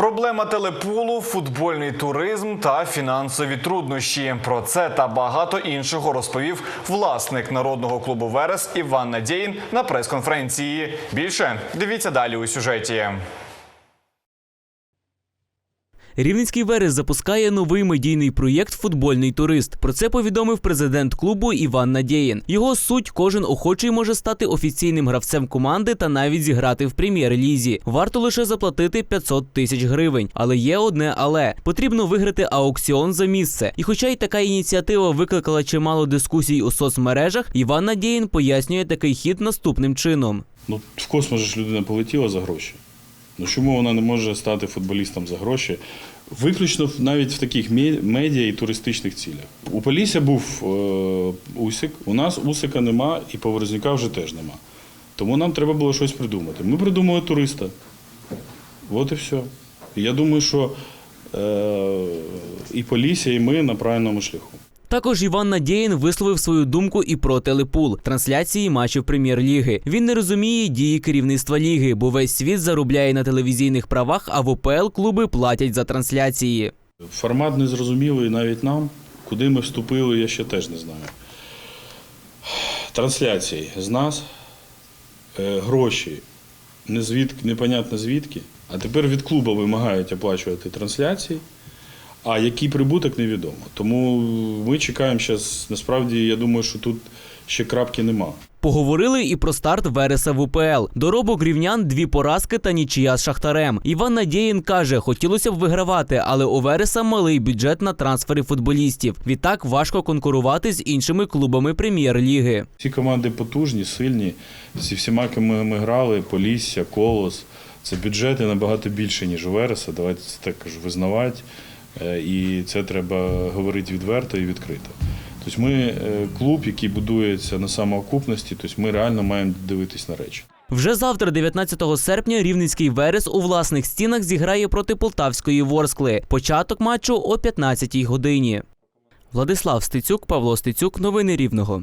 Проблема телепулу, футбольний туризм та фінансові труднощі. Про це та багато іншого розповів власник народного клубу Верес Іван Надєїн на прес-конференції. Більше дивіться далі у сюжеті. Рівненський Верес запускає новий медійний проєкт Футбольний турист. Про це повідомив президент клубу Іван Надєєн. Його суть кожен охочий може стати офіційним гравцем команди та навіть зіграти в прем'єр-лізі. Варто лише заплатити 500 тисяч гривень. Але є одне але потрібно виграти аукціон за місце. І хоча й така ініціатива викликала чимало дискусій у соцмережах, Іван Надєєн пояснює такий хід наступним чином. Ну, в космос ж людина полетіла за гроші. Ну чому вона не може стати футболістом за гроші? Виключно навіть в таких медіа і туристичних цілях. У Полісся був е, Усик, у нас Усика нема і Поворознюка вже теж нема. Тому нам треба було щось придумати. Ми придумали туриста. От і все. Я думаю, що е, і Полісся, і ми на правильному шляху. Також Іван Надєєн висловив свою думку і про телепул трансляції матчів прем'єр-ліги. Він не розуміє дії керівництва ліги, бо весь світ заробляє на телевізійних правах, а в ОПЛ клуби платять за трансляції. Формат незрозумілий навіть нам. Куди ми вступили, я ще теж не знаю. Трансляції з нас, е, гроші не звідки, непонятно звідки. А тепер від клубу вимагають оплачувати трансляції, а який прибуток невідомо. Тому ми чекаємо зараз, насправді, я думаю, що тут ще крапки нема. Поговорили і про старт Вереса в УПЛ. Доробок рівнян дві поразки та нічия з шахтарем. Іван Надєєн каже, хотілося б вигравати, але у Вереса малий бюджет на трансфери футболістів. Відтак важко конкурувати з іншими клубами прем'єр-ліги. Всі команди потужні, сильні. Зі всіма, ким ми грали, Полісся, Колос. Це бюджети набагато більше, ніж у Вереса. Давайте це також визнавати. Е, І це треба говорити відверто і відкрито. Тобто ми е, клуб, який будується на самоокупності, тобто ми реально маємо дивитись на речі. Вже завтра, 19 серпня, рівненський Верес у власних стінах зіграє проти Полтавської Ворскли. Початок матчу о 15-й годині. Владислав Стецюк, Павло Стецюк. Новини Рівного.